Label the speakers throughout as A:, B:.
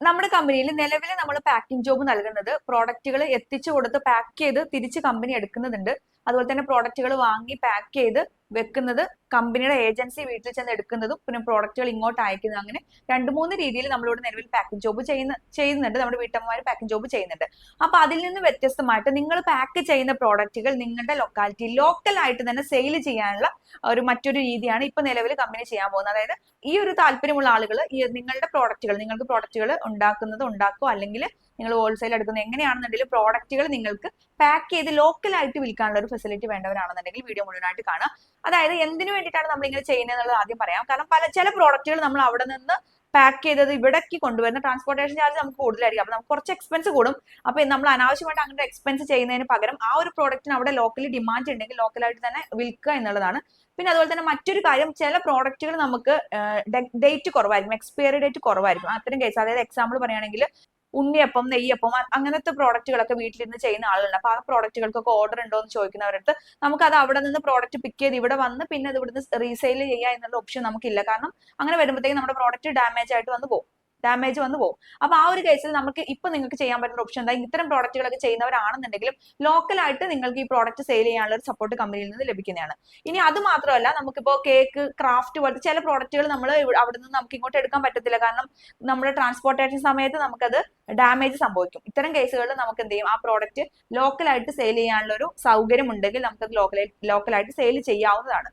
A: നമ്മുടെ കമ്പനിയിൽ നിലവിൽ നമ്മൾ പാക്കിംഗ് ജോബ് നൽകുന്നത് പ്രോഡക്റ്റുകൾ എത്തിച്ചു കൊടുത്ത് പാക്ക് ചെയ്ത് തിരിച്ച് കമ്പനി എടുക്കുന്നുണ്ട് അതുപോലെ തന്നെ പ്രോഡക്റ്റുകൾ വാങ്ങി പാക്ക് ചെയ്ത് വെക്കുന്നത് കമ്പനിയുടെ ഏജൻസി വീട്ടിൽ ചെന്ന് എടുക്കുന്നതും പിന്നെ പ്രോഡക്റ്റുകൾ ഇങ്ങോട്ട് അയക്കുന്നതും അങ്ങനെ രണ്ട് മൂന്ന് രീതിയിൽ നമ്മളിവിടെ നിലവിൽ പാക്കിംഗ് ജോബ് ചെയ്യുന്ന ചെയ്യുന്നുണ്ട്. നമ്മുടെ വീട്ടമ്മമാർ പാക്കിംഗ് ജോബ് ചെയ്യുന്നുണ്ട്. അപ്പൊ അതിൽ നിന്ന് വ്യത്യസ്തമായിട്ട് നിങ്ങൾ പാക്ക് ചെയ്യുന്ന പ്രോഡക്റ്റുകൾ നിങ്ങളുടെ ലൊക്കാലിറ്റി ലോക്കൽ ആയിട്ട് തന്നെ സെയിൽ ചെയ്യാനുള്ള ഒരു മറ്റൊരു രീതിയാണ് ഇപ്പൊ നിലവിൽ കമ്പനി ചെയ്യാൻ പോകുന്നത്. അതായത് ഈ ഒരു താല്പര്യമുള്ള ആളുകൾ നിങ്ങളുടെ പ്രോഡക്റ്റുകൾ നിങ്ങൾക്ക് പ്രോഡക്റ്റുകൾ ഉണ്ടാക്കുന്നത് ഉണ്ടാക്കുക അല്ലെങ്കിൽ നിങ്ങൾ ഹോൾസെയിൽ എടുക്കുന്നത് എങ്ങനെയാണെന്നുണ്ടെങ്കിൽ പ്രോഡക്റ്റുകൾ നിങ്ങൾക്ക് പാക്ക് ചെയ്ത് ലോക്കലായിട്ട് വിൽക്കാനുള്ള ഒരു ഫെസിലിറ്റി വേണ്ടവരാണെന്നുണ്ടെങ്കിൽ വീഡിയോ മുഴുവനായിട്ട് കാണാം അതായത് എന്തിനു വേണ്ടിയിട്ടാണ് നമ്മൾ ഇങ്ങനെ ചെയ്യുന്നത് എന്നുള്ളത് ആദ്യം പറയാം. കാരണം പല ചില പ്രോഡക്റ്റുകൾ നമ്മൾ അവിടെ നിന്ന് പാക്ക് ചെയ്തത് ഇവിടേക്ക് കൊണ്ടുവരുന്ന ട്രാൻസ്പോർട്ടേഷൻ ചാർജ് നമുക്ക് കൂടുതലായിരിക്കും. അപ്പൊ നമുക്ക് കുറച്ച് എക്സ്പെൻസ് കൂടും. അപ്പൊ നമ്മൾ അനാവശ്യമായിട്ട് അങ്ങനെ എക്സ്പെൻസ് ചെയ്യുന്നതിന് പകരം ആ ഒരു പ്രോഡക്റ്റിന് അവിടെ ലോക്കലി ഡിമാൻഡ് ഉണ്ടെങ്കിൽ ലോക്കലായിട്ട് തന്നെ വിൽക്കുക എന്നുള്ളതാണ്. പിന്നെ അതുപോലെ തന്നെ മറ്റൊരു കാര്യം ചില പ്രോഡക്റ്റുകൾ നമുക്ക് ഡേറ്റ് കുറവായിരിക്കും എക്സ്പയറി ഡേറ്റ് കുറവായിരിക്കും. അത്തരം കേസ് അതായത് എക്സാമ്പിൾ പറയുകയാണെങ്കിൽ ഉണ്ണിയപ്പം നെയ്യപ്പം അങ്ങനത്തെ പ്രോഡക്റ്റുകളൊക്കെ വീട്ടിലിരുന്ന് ചെയ്യുന്ന ആളുകളുണ്ട്. അപ്പൊ ആ പ്രോഡക്റ്റുകൾക്കൊക്കെ ഓർഡർ ഉണ്ടോ എന്ന് ചോദിക്കുന്നവരടുത്ത് നമുക്ക് അത് അവിടെ നിന്ന് പ്രോഡക്റ്റ് പിക്ക് ചെയ്ത് ഇവിടെ വന്ന് പിന്നെ അത് ഇവിടുന്ന് റീസെയിൽ ചെയ്യുക എന്നുള്ള ഓപ്ഷൻ നമുക്കില്ല. കാരണം അങ്ങനെ വരുമ്പോഴത്തേക്കും നമ്മുടെ പ്രോഡക്റ്റ് ഡാമേജ് ആയിട്ട് വന്ന് പോകും. ഡാമേജ് വന്നു പോകും. അപ്പൊ ആ ഒരു കേസിൽ നമുക്ക് ഇപ്പൊ നിങ്ങൾക്ക് ചെയ്യാൻ പറ്റുന്ന ഓപ്ഷൻ എന്താ? ഇത്തരം പ്രോഡക്റ്റുകളൊക്കെ ചെയ്യുന്നവരാണെന്നുണ്ടെങ്കിലും ലോക്കലായിട്ട് നിങ്ങൾക്ക് ഈ പ്രോഡക്റ്റ് സെയിൽ ചെയ്യാനുള്ള ഒരു സപ്പോർട്ട് കമ്പനിയിൽ നിന്ന് ലഭിക്കുന്നതാണ്. ഇനി അത് മാത്രമല്ല നമുക്കിപ്പോ കേക്ക് ക്രാഫ്റ്റ് പോലത്തെ ചില പ്രോഡക്റ്റുകൾ നമ്മൾ അവിടെ നിന്ന് നമുക്ക് ഇങ്ങോട്ട് എടുക്കാൻ പറ്റത്തില്ല. കാരണം നമ്മുടെ ട്രാൻസ്പോർട്ടേഷൻ സമയത്ത് നമുക്കത് ഡാമേജ് സംഭവിക്കും. ഇത്തരം കേസുകളിൽ നമുക്ക് എന്ത് ചെയ്യും? ആ പ്രോഡക്റ്റ് ലോക്കലായിട്ട് സെയിൽ ചെയ്യാനുള്ള ഒരു സൗകര്യം ഉണ്ടെങ്കിൽ നമുക്കത് ലോക്കലായിട്ട് ലോക്കലായിട്ട് സെയിൽ ചെയ്യാവുന്നതാണ്.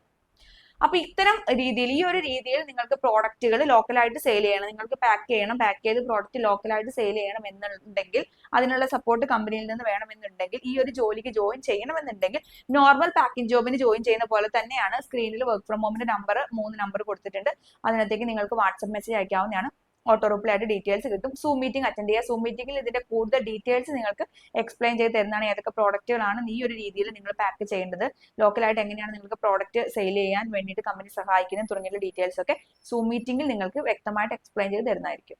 A: അപ്പൊ ഇത്തരം രീതിയിൽ ഈ ഒരു രീതിയിൽ നിങ്ങൾക്ക് പ്രോഡക്റ്റുകൾ ലോക്കലായിട്ട് സെയിൽ ചെയ്യണം. നിങ്ങൾക്ക് പാക്ക് ചെയ്യണം. പാക്ക് ചെയ്ത് പ്രോഡക്റ്റ് ലോക്കലായിട്ട് സെയിൽ ചെയ്യണം എന്നുണ്ടെങ്കിൽ അതിനുള്ള സപ്പോർട്ട് കമ്പനിയിൽ നിന്ന് വേണമെന്നുണ്ടെങ്കിൽ ഈ ഒരു ജോലിക്ക് ജോയിൻ ചെയ്യണമെന്നുണ്ടെങ്കിൽ നോർമൽ പാക്കിംഗ് ജോബിന് ജോയിൻ ചെയ്യുന്ന പോലെ തന്നെയാണ് സ്ക്രീനിൽ വർക്ക് ഫ്രം ഹോമിന്റെ നമ്പർ മൂന്ന് നമ്പർ കൊടുത്തിട്ടുണ്ട്. അതിനകത്തേക്ക് നിങ്ങൾക്ക് വാട്സപ്പ് മെസ്സേജ് അയക്കാവുന്നതാണ്. ഓട്ടോ റിപ്ലൈ ആയിട്ട് ഡീറ്റെയിൽസ് കിട്ടും. സൂം മീറ്റിംഗ് അറ്റൻഡ് ചെയ്യുക. സൂം മീറ്റിംഗിൽ ഇതിന്റെ കൂടുതൽ ഡീറ്റെയിൽസ് നിങ്ങൾക്ക് എക്സ്പ്ലെയിൻ ചെയ്ത് തരുന്നതാണ് ഏതൊക്കെ പ്രോഡക്റ്റുകളാണ് ഈ ഒരു രീതിയിൽ നിങ്ങൾ പാക്ക് ചെയ്യേണ്ടത്. ലോക്കലായിട്ട് എങ്ങനെയാണ് നിങ്ങൾക്ക് പ്രോഡക്റ്റ് സെയിൽ ചെയ്യാൻ വേണ്ടിയിട്ട് കമ്പനി സഹായിക്കുന്നത് തുടങ്ങിയുള്ള ഡീറ്റെയിൽസ് ഒക്കെ സൂം മീറ്റിംഗിൽ നിങ്ങൾക്ക് വ്യക്തമായിട്ട് എക്സ്പ്ലെയിൻ ചെയ്ത് തരുന്നതായിരിക്കും.